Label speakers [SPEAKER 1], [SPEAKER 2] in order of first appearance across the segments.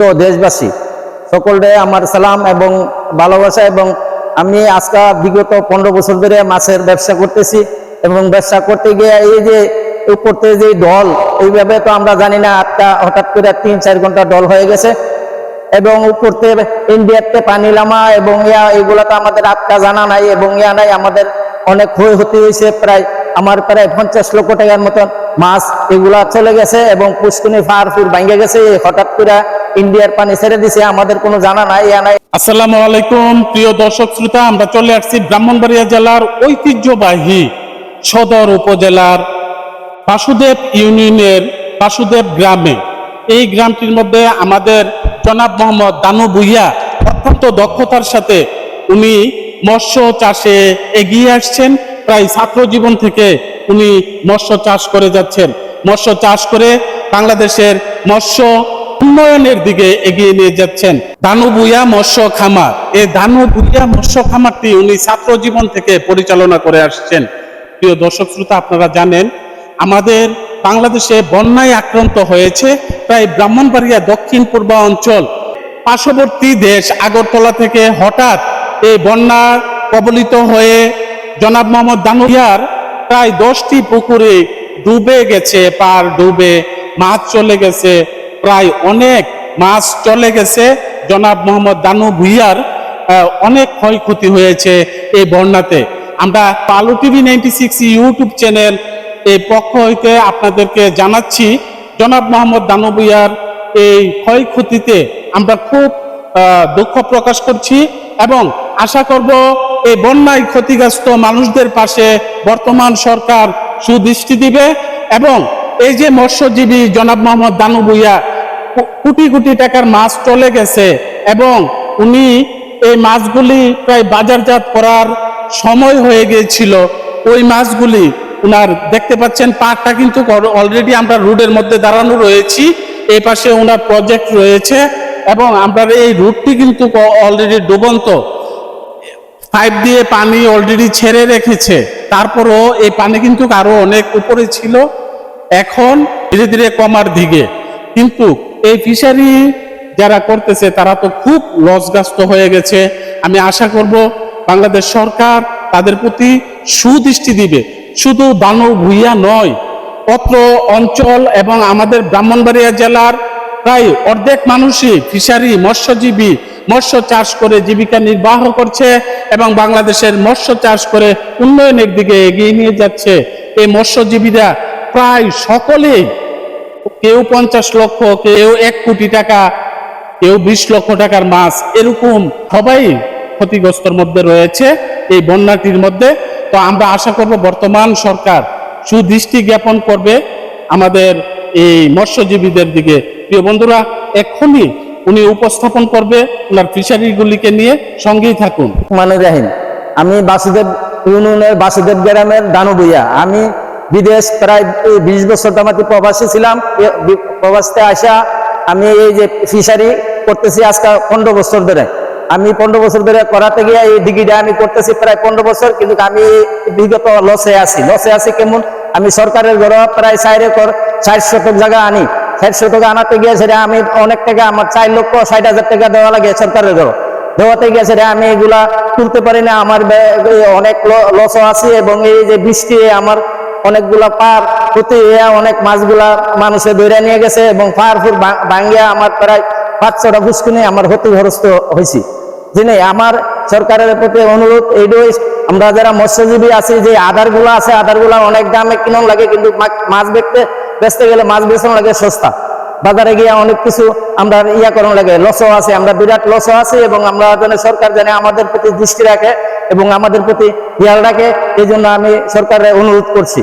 [SPEAKER 1] তো দেশবাসী, সকলকে আমার সালাম এবং ভালোবাসা এবং আমি আজকে বিগত পনেরো বছর ধরে মাছের ব্যবসা করতেছি এবং ব্যবসা করতে গিয়ে এই যে করতে যে দল এইভাবে তো আমরা জানি না আটটা হঠাৎ করে তিন চার ঘণ্টা দল হয়ে গেছে এবং করতে ইন্ডিয়াতে পানি লামা এবং ইয়া, এগুলো তো আমাদের আটটা জানা নাই এবং ইয়া নাই, আমাদের অনেক ক্ষয় হতে হয়েছে প্রায় আমার প্রায় পঞ্চাশ লক্ষ টাকার মতন মাছ এগুলা চলে গেছে এবং পুষ্কিনি ফার ফুর ভাঙ্গে গেছে। হঠাৎ করে ইন্ডিয়ার পানি ছেড়ে দিছে, আমাদের কোনো জানা নাই, ইয়া নাই।
[SPEAKER 2] আসসালামু আলাইকুম, প্রিয় দর্শক শ্রোতা, আমরা চলে আসছি ব্রাহ্মণবাড়িয়া জেলার ঐতিহ্যবাহী সদর উপজেলার বাসুদেব ইউনিয়নের বাসুদেব গ্রামে। এই গ্রামটির মধ্যে আমাদের জনাব মোহাম্মদ দানু ভুইয়া অত্যন্ত দক্ষতার সাথে উনি মৎস্য চাষে এগিয়ে আসছেন। প্রায় ছাত্র জীবন থেকে উনি মৎস্য চাষ করে যাচ্ছেন। মৎস্য চাষ করে বাংলাদেশের মৎস্য উন্নয়নের দিকে এগিয়ে নিয়ে যাচ্ছেন। দানু ভুইয়া মৎস্য খামার। এই দানু ভুইয়া মৎস্য খামারটি উনি ছাত্র জীবন থেকে পরিচালনা করে আসছেন। প্রিয় দর্শক শ্রোতা, আপনারা জানেন, আমাদের বাংলাদেশে বন্যায় আক্রান্ত হয়েছে প্রায় ব্রাহ্মণবাড়িয়া দক্ষিণ পূর্ব অঞ্চল পার্শ্ববর্তী দেশ আগরতলা থেকে হঠাৎ এই বন্যা কবলিত হয়ে জনাব মোহাম্মদ দানুয়ার প্রায় দশটি পুকুরে ডুবে গেছে, পার ডুবে মাছ চলে গেছে, প্রায় অনেক মাছ চলে গেছে। জনাব মোহাম্মদ দানু ভুইয়ার অনেক ক্ষয়ক্ষতি হয়েছে এই বন্যাতে। আমরা Palu TV ninety six YouTube channel এই পক্ষ হইতে আপনাদেরকে জানাচ্ছি, জনাব মোহাম্মদ দানবুইয়ার এই ক্ষয়ক্ষতিতে আমরা খুব দুঃখ প্রকাশ করছি এবং আশা করব এই বন্যায় ক্ষতিগ্রস্ত মানুষদের পাশে বর্তমান সরকার সুদৃষ্টি দিবে এবং এই যে মৎস্যজীবী জনাব মোহাম্মদ দানুবুইয়া কোটি কোটি টাকার মাছ চলে গেছে এবং উনি এই মাছগুলি প্রায় বাজারজাত করার সময় হয়ে গিয়েছিল, ওই মাছগুলি উনার দেখতে পাচ্ছেন পার্কটা কিন্তু অলরেডি আমরা রোডের মধ্যে দাঁড়ানো রয়েছি এই পাশে ওনার প্রজেক্ট রয়েছে এবং আমরা এই রুটটি কিন্তু অলরেডি ডুবন্ত। পাইপ দিয়ে পানি অলরেডি ছেড়ে রেখেছে। তারপরও এই পানি কিন্তু আরও অনেক উপরে ছিল। এখন ধীরে ধীরে কমার দিকে। কিন্তু এই ফিশারি যারা করতেছে, তারা তো খুব লসগ্রস্ত হয়ে গেছে। আমি আশা করব বাংলাদেশ সরকার তাদের প্রতি সুদৃষ্টি দিবে। শুধু দানব ভুইয়া নয়, অত্র অঞ্চল এবং আমাদের ব্রাহ্মণবাড়িয়া জেলার প্রায় অর্ধেক মানুষই ফিশারি মৎস্যজীবী মৎস্য চাষ করে জীবিকা নির্বাহ করছে এবং বাংলাদেশের মৎস্য চাষ করে উন্নয়নের দিকে এগিয়ে নিয়ে যাচ্ছে। এই মৎস্যজীবীরা প্রায় সকলেই কেউ পঞ্চাশ লক্ষ, কেউ এক কোটি টাকা, কেউ বিশ লক্ষ টাকার মাছ এরকম সবাই ক্ষতিগ্রস্তর মধ্যে রয়েছে এই বন্যাটির মধ্যে। তো আমরা আশা করব বর্তমান সরকার সুদৃষ্টি জ্ঞাপন করবে আমাদের এই মৎস্যজীবীদের দিকে। প্রিয় বন্ধুরা এক্ষুনি উনি উপস্থাপন করবে ওনার ফিশারিগুলিকে নিয়ে সঙ্গেই থাকুন।
[SPEAKER 1] মানে রাহিম আমি বাসুদেব ইউনিয়নের বাসুদেব গ্রামের দানুবইয়া আমি বিদেশ প্রায় বিশ বছর তামাতি প্রবাসী ছিলাম। প্রবাসতে আসা আমি এই যে ফিশারি করতেছি আজকে পনেরো বছর ধরে। আমি পনেরো বছর ধরে করাতে গিয়ে এই ডিগ্রিটা আমি করতেছি প্রায় পনেরো বছর, কিন্তু আমি বিগত লসে আছি। লসে আছি কেমন? আমি সরকারের ঘর প্রায় চার একর ষাট শতক জায়গা আনি। ষাট শতক আনাতে গিয়ে রে, আমি অনেক টাকা, আমার চার লক্ষ ষাট হাজার টাকা দেওয়া লাগে সরকারের ঘর। দেওয়াতে গেছে রে, আমি এগুলা তুলতে পারি না, আমার অনেক লস আছে এবং এই যে বৃষ্টি আমার অনেকগুলা পার প্রতি অনেক মাছগুলা মানুষে ধরে নিয়ে গেছে এবং পার ফুর ভা- ভাঙ্গিয়া আমার প্রায় পাঁচ ছটা ফুসকুনি আমার ক্ষতিগ্রস্ত হয়েছি। যিনি আমার সরকারের প্রতি অনুরোধ এইটাই, আমরা যারা মৎস্যজীবী আছি, যে আধারগুলো আছে আধারগুলো অনেক দামে কিনন লাগে, কিন্তু মাছ বেচতে বেচতে গেলে মাছ বেচন লাগে সস্তা। বাজারে গিয়ে অনেক কিছু আমরা ইয়া করানো লাগে, লসও আছে, আমরা বিরাট লসও আছি এবং আমরা যেন সরকার যেন আমাদের প্রতি দৃষ্টি রাখে এবং আমাদের প্রতি খেয়াল রাখে এই জন্য আমি সরকারের অনুরোধ করছি।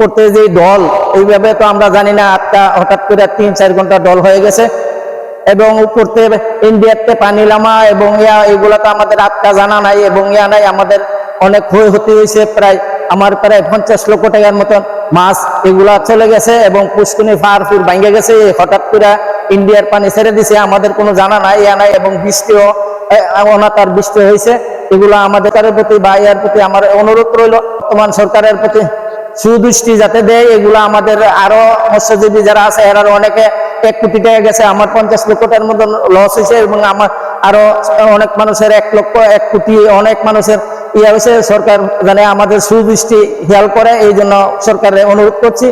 [SPEAKER 1] করতে যে দল, এইভাবে তো আমরা জানি না আটটা হঠাৎ করে তিন, চার ঘণ্টা দল হয়ে গেছে। এবং করতে ইন্ডিয়াতে পানি লামা এবং ইয়া, এগুলো তো আমাদের আটটা জানা নাই এবং ইয়া নাই, আমাদের অনেক ক্ষয়ক্ষতি হয়েছে প্রায়, আমার প্রায় পঞ্চাশ লক্ষ টাকার মতন মাছ এগুলা চলে গেছে এবং পুষ্কিনি ফার ফুর ভাঙ্গে গেছে। হঠাৎ করে ইন্ডিয়ার পানি ছেড়ে দিছে, আমাদের কোনো জানা নাই, ইয়া নাই এবং বৃষ্টিও অনাতার বৃষ্টি হয়েছে। এগুলো আমাদের প্রতি বা ইয়ার প্রতি আমার অনুরোধ রইল, বর্তমান সরকারের প্রতি সুদৃষ্টি যাতে দেয়। এগুলো আমাদের আরও মৎস্যজীবী যারা আছে, এরা অনেকে এক কোটি টাকা গেছে, আমার পঞ্চাশ লক্ষ টাকার মতন লস হয়েছে এবং আমার আরও অনেক মানুষের এক লক্ষ, এক কোটি অনেক মানুষের ইয়ে হয়েছে সরকার মানে আমাদের সুদৃষ্টি খেয়াল করে, এই জন্য সরকারের অনুরোধ করছি।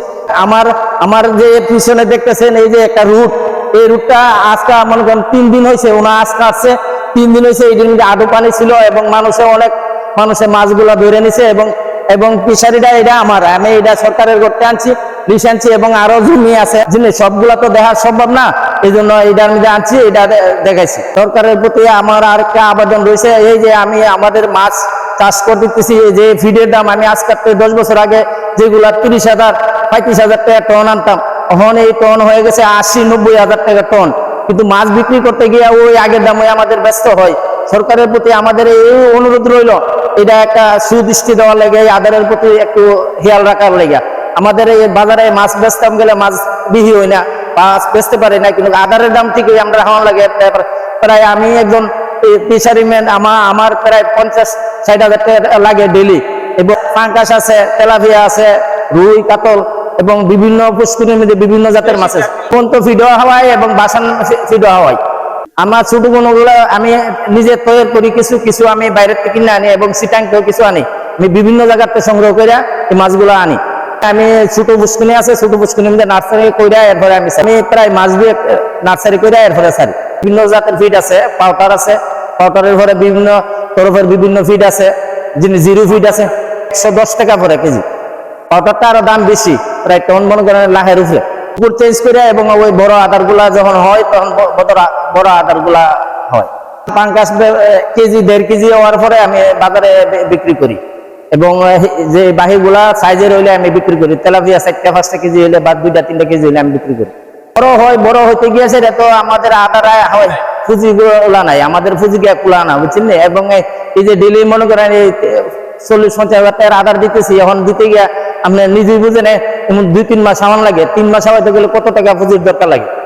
[SPEAKER 1] আমার আমার যে পিছনে দেখতেছেন, এই যে একটা রুট, এই রুটটা আজকে মনে করেন তিন দিন হয়েছে ওনা আজকে আসছে। তিন দিন হয়েছে, এই দিন আডু পানি ছিল এবং মানুষে অনেক মানুষের মাছগুলো ধরে নিছে এবং এবং ফিশারিটা এটা আমার, আমি এটা সরকারের করতে আনছি লিস আনছি এবং আরও জমি আছে। জিনিস সবগুলা তো দেখা সম্ভব না। এই জন্য এটার মধ্যে আনছি, এটা দেখাইছি। সরকারের প্রতি আমার আর একটা আবেদন রয়েছে, এই যে আমি আমাদের মাছ চাষ করতেছি, এই যে ফিডের দাম আমি আজকের থেকে দশ বছর আগে যেগুলা তিরিশ হাজার, পঁয়ত্রিশ হাজার টাকা টন আনতাম, এখন এই টন হয়ে গেছে আশি, নব্বই হাজার টাকা টন কিন্তু মাছ বিক্রি করতে গিয়ে ওই আগের দামে আমাদের ব্যস্ত হয়। সরকারের প্রতি আমাদের এই অনুরোধ রইল, এটা একটা সুদৃষ্টি দেওয়ার লেগে, এই আদারের প্রতি একটু খেয়াল রাখার লেগে। আমাদের এই বাজারে মাছ বেচতাম গেলে মাছ বিহি হয় না। মাছ বেচতে পারি না কিন্তু আদারের দাম ঠিকই আমরা হওয়ার লাগে। প্রায়- আমি একজন ফিশারি ম্যান আমার আমার প্রায় পঞ্চাশ, ষাট হাজার টাকা লাগে ডেলি এবং পাঙ্কাশ আছে, তেলাপিয়া আছে, রুই, কাতল এবং বিভিন্ন পুষ্করির মধ্যে বিভিন্ন জাতের মাছ আছে। তো ফিডো হাওয়াই এবং বাসান ফিডো হাওয়াই আমার ছোট গুণগুলো আমি নিজে তৈরি করি কিছু কিছু আমি বাইরের থেকে কিনে আনি এবং সিটাং কিছু আনি। আমি বিভিন্ন জায়গাতে সংগ্রহ করে এই মাছগুলো আনি। আমি ছোট পুষ্কুনি আছে, ছোট পুষ্কুনির মধ্যে নার্সারি করে এরপরে আমি আমি প্রায় মাছ দিয়ে নার্সারি করে এরপরে সারি বিভিন্ন জাতের ফিড আছে, পাউডার আছে। পাউডারের পরে বিভিন্ন তরফের বিভিন্ন ফিড আছে, যিনি জিরো ফিড আছে, একশো দশ টাকা পরে কেজি। পাউডারটা আরও দাম বেশি, প্রায় টন মনে করেন লাখের উপরে। পুকুর চেঞ্জ করে এবং ওই বড় আদারগুলা যখন হয়, তখন বড়- বড় আদারগুলা হয় পাঙ্কাশ কেজি, দেড় কেজি হওয়ার পরে আমি বাজারে বিক্রি করি। এবং যে বাহিগুলা সাইজের হইলে আমি বিক্রি করি। তেলাপিয়া চারটা, পাঁচটা কেজি হইলে বা দুইটা, তিনটা কেজি হইলে আমি বিক্রি করি। বড় হয়, বড় হইতে গিয়েছে, এটা তো আমাদের আদারায় হয় ফুজি গুলা নাই। আমাদের ফুজি গিয়া কুলা না, বুঝছেন নি? এবং, এই- যে ডেলি মনে করেন, এই চল্লিশ, পঞ্চাশ হাজার টাকার আদার দিতেছি, এখন দিতে গিয়া আপনি নিজেই বুঝেন এমন দুই, তিন মাস সামান লাগে। তিন মাস সামাইতে গেলে কত টাকা পুঁজির দরকার লাগে?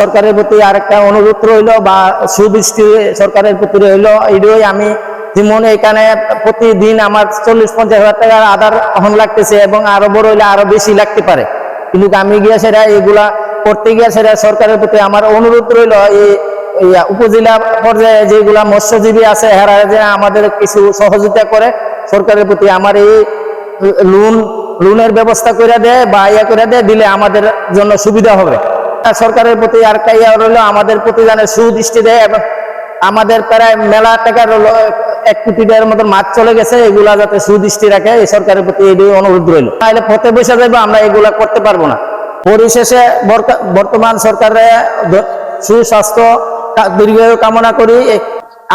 [SPEAKER 1] সরকারের প্রতি আরেকটা অনুরোধ রইল বা সুদৃষ্টি সরকারের প্রতি রইল এটাই আমি যেমন এখানে প্রতিদিন আমার চল্লিশ, পঞ্চাশ হাজার টাকার আধার এখন লাগতেছে এবং আরও বড় হইলে আরও বেশি লাগতে পারে। কিন্তু আমি গিয়ে সেটা এগুলা করতে গিয়ে সেটা সরকারের প্রতি আমার অনুরোধ রইল, এই উপজেলা পর্যায়ে যেগুলা মৎস্যজীবী আছে, এরা যে আমাদের কিছু সহযোগিতা করে, সরকারের প্রতি আমার এই লোন, লোনের ব্যবস্থা করে দেয় বা ইয়া করে দেয়, দিলে আমাদের জন্য সুবিধা হবে। সরকারের প্রতি আর একটা ইয়া রইল, আমাদের প্রতি যেন সুদৃষ্টি দেয় এবং আমাদের প্রায় মেলা টাকার এক কোটি টাকার মতন মাছ চলে গেছে, এগুলা যাতে সুদৃষ্টি রাখে, এই সরকারের প্রতি এই অনুরোধ রইল। তাহলে পথে বসে যাবে আমরা এগুলা করতে পারব না। পরিশেষে বর্তমান সরকারের সুস্বাস্থ্য দীর্ঘায়ু কামনা করি।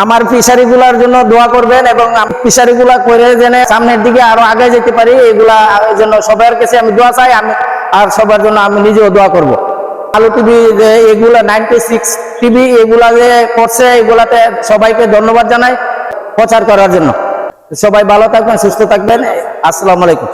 [SPEAKER 1] আমার ফিশারি গুলার জন্য দোয়া করবেন এবং ফিশারি গুলা করে যেন সামনের দিকে আরও আগে যেতে পারি, এগুলা জন্য সবার কাছে আমি দোয়া চাই, আমি আর সবার জন্য আমি নিজেও দোয়া করব। আলু টিভি যে এগুলা নাইনটি সিক্স টিভি এগুলা যে করছে, এগুলাতে সবাইকে ধন্যবাদ জানাই প্রচার করার জন্য। সবাই ভালো থাকবেন, সুস্থ থাকবেন। আসসালামু আলাইকুম।